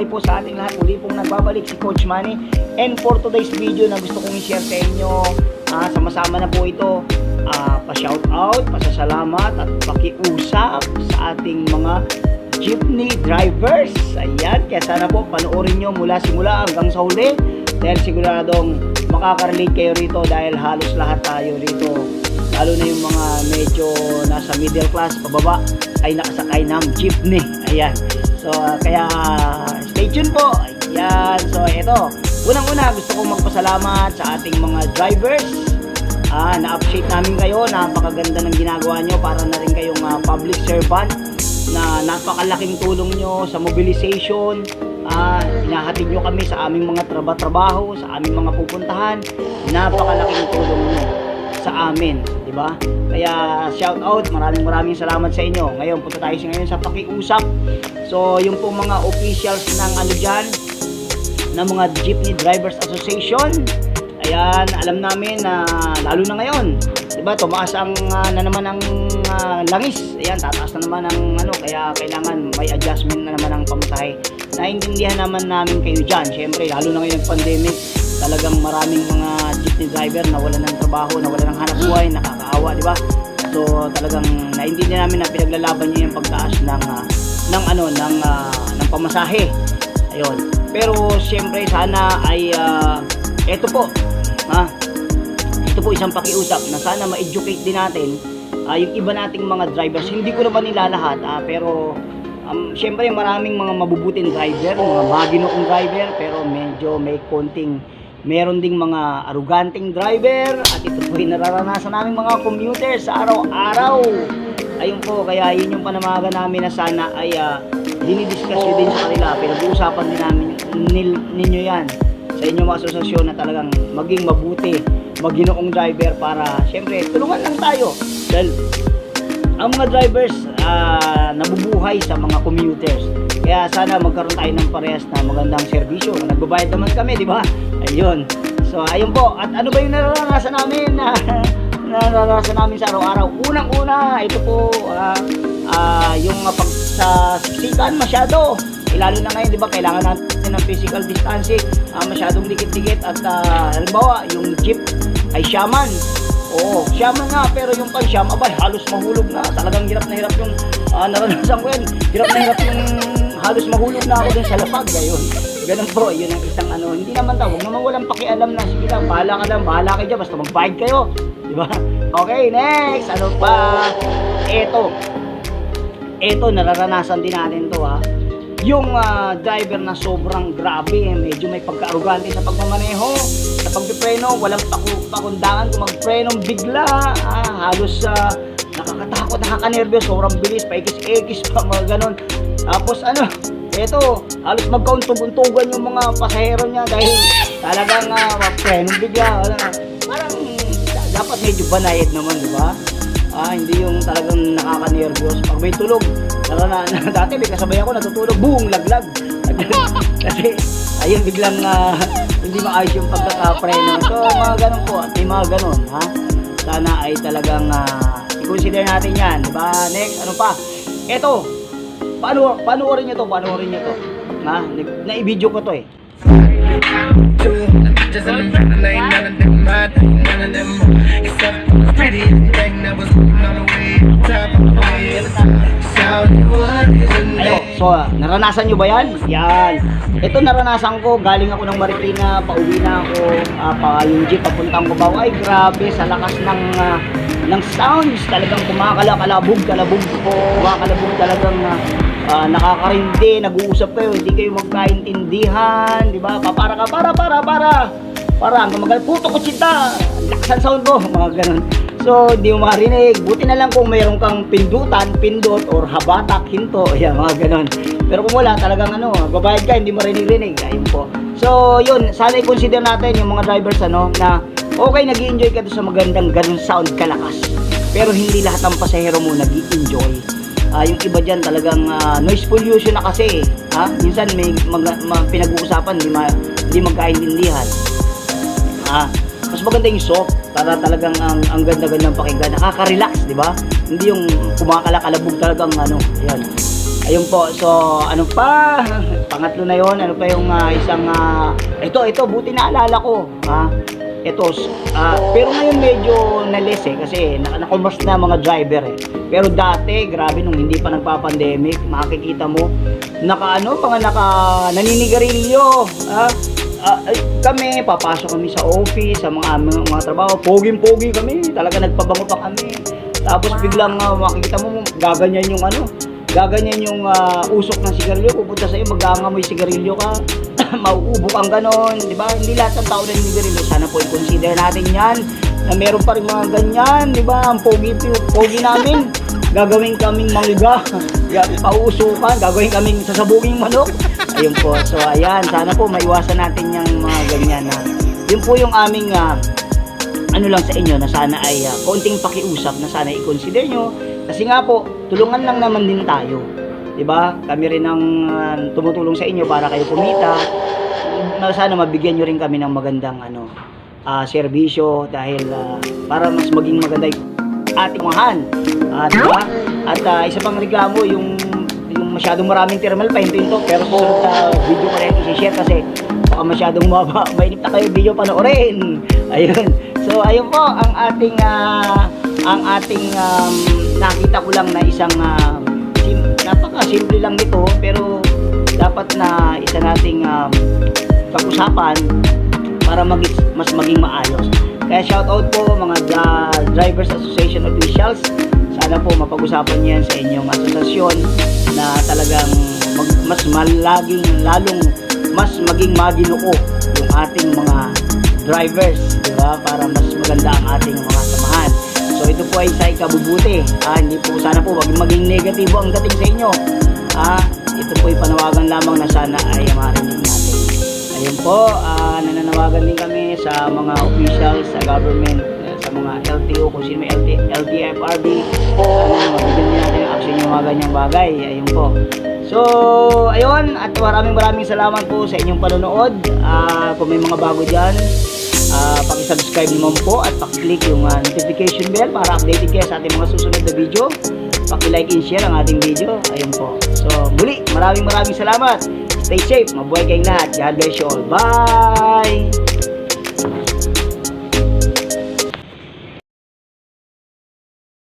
Mabuhay po sa ating lahat. Muli pong nagbabalik si Coach Manny. And for today's video na gusto kong i-share sa inyo, ah, sama-sama na po ito, ah, pa-shout out, pasasalamat at pakiusap sa ating mga jeepney drivers. Ayan, kaya sana po panoorin nyo mula simula hanggang sa huli dahil siguradong makaka-relate kayo rito dahil halos lahat tayo rito lalo na yung mga medyo nasa middle class pababa ay nakasakay ng jeepney. Ayan. So, ah, kaya stay tuned po. Ayan. So, ito. Unang-una, gusto kong magpasalamat sa ating mga drivers. Ah, na-appreciate namin kayo. Napakaganda ng ginagawa nyo para na rin kayong ah, public servant na napakalaking tulong nyo sa mobilization. Ah, hinahatid nyo kami sa aming mga traba-trabaho, sa aming mga pupuntahan. Napakalaking tulong nyo sa amin, di ba? Kaya shout out, maraming maraming salamat sa inyo. Ngayon punta tayo ngayon sa pakiusap. So, yung pong mga officials ng ano diyan ng mga Jeepney Drivers Association. Ayan, alam namin na lalo na ngayon, 'di ba? Tumaas ang ah, na naman ang ah, langis. Ayan, tataas na naman ang ano, kaya kailangan may adjustment na naman ang pamasahe. Naintindihan naman namin kayo diyan. Syempre, lalo na ngayon pandemic, talagang maraming mga jeepney driver na wala ng trabaho, na wala ng hanap buhay, nakakaawa, di ba? So talagang naintindihan namin na pinaglalaban niyo yung pagtaas ng ah, ng ano ng ah, ng pamasahe. Ayun. Pero siyempre sana ay ah, eto po, ha? Ito po isang pakiusap na sana ma-educate din natin ah, yung iba nating mga drivers. Hindi ko naman nilalahat, ah, pero um, siyempre maraming mga mabubuting driver, mga maginoong driver, pero medyo may konting meron ding mga aruganting driver at ito po yung nararanasan namin mga commuter sa araw-araw. Ayun po, kaya yun yung panamaga namin na sana ay uh, dinidiscuss nyo din sa kanila. Pinag-uusapan din namin nil, ninyo yan sa inyong mga asosasyon na talagang maging mabuti, maginoong driver para syempre tulungan lang tayo. Dahil ang mga drivers ah, nabubuhay sa mga commuters. Kaya sana magkaroon tayo ng parehas na magandang serbisyo. Nagbabayad naman kami, di ba? Ayun. So, ayun po. At ano ba yung nararanasan namin na nararanasan namin sa araw-araw? Unang-una, ito po, ah, ah, yung ah, pag sa siksikan masyado. Eh, lalo na ngayon, di ba, kailangan natin ng physical distancing, ah, masyadong dikit-dikit at ah, halimbawa, yung jeep ay shaman. Oo, shaman nga, pero yung pang sham, abay, halos mahulog na. Talagang hirap na hirap yung ah, naranasan ko yun. Hirap na hirap yung halos mahulog na ako dun sa lapag. Gayon. Ganun po, yun ang isang ano. Hindi naman daw, huwag naman walang pakialam na. Sige lang, bahala ka lang, bahala kayo dyan, basta mag-bayad kayo. Di ba? Okay, next. Ano pa? Eto. Eto, nararanasan din natin to ha. Yung ah, driver na sobrang grabe, medyo may pagkaarugante sa pagmamaneho, sa pagpipreno, walang paku pakundangan kung magpreno bigla, ah, halos sa nakakatakot, nakakanervyos, sobrang bilis, paikis-ikis pa, mga ganon. Tapos ano, eto, halos magkauntog-untugan yung mga pasahero niya dahil talagang uh, magpreno bigla. Ano, parang dapat medyo banayad naman, di ba? Ah, hindi yung talagang nakaka-nervyos. Pag may tulog, lalo na, na dati may kasabay ako natutulog, boom, laglag. Kasi, ayun, biglang ah, hindi maayos yung pagkakapreno. So, mga ganun po, may mga ganun, ha? Sana ay talagang ah, i-consider natin yan, di ba? Next, ano pa? Eto, paano, panoorin nyo to, panoorin nyo to. Na- Na-i-video ko to eh. Ayo, so naranasan nyo ba yan? Yan. Ito naranasan ko, galing ako ng Marikina, pauwi na ako, ah, pa yung jeep papuntang Cubao. Ay grabe, sa lakas ng ah, ng sounds, talagang kumakalakalabog, kalabog po, kumakalabog talagang ah, ah, nakakarindi, nag-uusap kayo, hindi kayo magkaintindihan, di ba? Pa- Para ka, para, para, para. Para, hanggang magal, puto ko chita, laksan sound ko, mga ganun. So, hindi mo marinig. Buti na lang kung mayroon kang pindutan, pindot, or habatak, hinto. Yan, mga ganon. Pero kung wala, talagang ano, babayad ka, hindi mo rinig-rinig. Ayun po. So, yun, sana i-consider natin yung mga drivers, ano, na okay, nag enjoy ka sa magandang ganun sound kalakas. Pero hindi lahat ng pasahero mo nag enjoy Ah, yung iba dyan talagang ah, noise pollution na kasi. Ha? Minsan may mag- ma- pinag-uusapan, hindi, ma- hindi magkaintindihan. Ah, mas maganda yung soft para talagang ang ang ganda-gandang pakinggan, nakaka-relax, di ba? Hindi yung kumakalakalabog talagang ano, ayan. Ayun po, so ano pa? Pangatlo na yon ano pa yung ah, isang, ah, ito, ito, buti naalala ko. Ha? Ito, ah, pero ngayon medyo nalis eh, kasi na nakumas na mga driver eh. Pero dati, grabe nung hindi pa nagpa-pandemic, makikita mo, naka ano, mga naka naninigarilyo. Ha? Ah, ay, kami, papasok kami sa office, sa mga, mga, mga trabaho, poging-pogi kami, talaga nagpabango pa kami. Tapos biglang ah, makikita mo, gaganyan yung ano, gaganyan yung ah, usok ng sigarilyo, pupunta sa'yo, magangamoy sigarilyo ka, mauubo kang ganon, di ba? Hindi lahat ng tao na sigarilyo, sana po i-consider natin yan, na meron pa rin mga ganyan, di ba? Ang pogi, pogi namin, gagawin kaming mangga, pauusukan, gagawin kaming sasabuging manok. Ayun po, so ayan, sana po maiwasan natin yung mga ganyan na. Yun po yung aming ah, ano lang sa inyo na sana ay ah, konting pakiusap na sana i-consider nyo kasi nga po tulungan lang naman din tayo 'di ba kami rin ang ah, tumutulong sa inyo para kayo kumita na sana mabigyan nyo rin kami ng magandang ano ah, serbisyo dahil ah, para mas maging maganda yung ating mahan Ah, 'di ba at ah, isa pang reklamo yung yung masyadong maraming thermal pa hintuin to pero susunod na video ko rin i-share kasi baka masyadong maba, mainit na kayo video panoorin. Ayun. So ayun po ang ating ah, ang ating um, nakita ko lang na isang ah, sim- napaka simple lang nito pero dapat na isa nating um, pag-usapan para maging mas maging maayos. Kaya shout out po mga ah, Drivers Association officials. Sana po mapag-usapan niyo yan sa inyong asosasyon na talagang mag, mas malaging lalong mas maging maginoo yung ating mga drivers, di ba? Para mas maganda ang ating mga. So ito po ay sa ikabubuti. Ah, hindi po sana po wag maging negatibo ang dating sa inyo. Ah, ito po ay panawagan lamang na sana ay marinig natin. Ayun po, ah, nananawagan din kami sa mga officials sa government, eh, sa mga LTO, kung sino may LT, LTFRB, ano, mabigyan din natin ng action yung mga ganyang bagay. Ayun po. So, ayun, at maraming maraming salamat po sa inyong panonood. Ah, kung may mga bago dyan, ah, pakisubscribe naman po at pakiclick yung ah, notification bell para updated kayo sa ating mga susunod na video. Paki-like and share ang ating video. Ayun po. So, muli, maraming maraming salamat. Stay safe, mabuhay kayong lahat. God bless you all. Bye!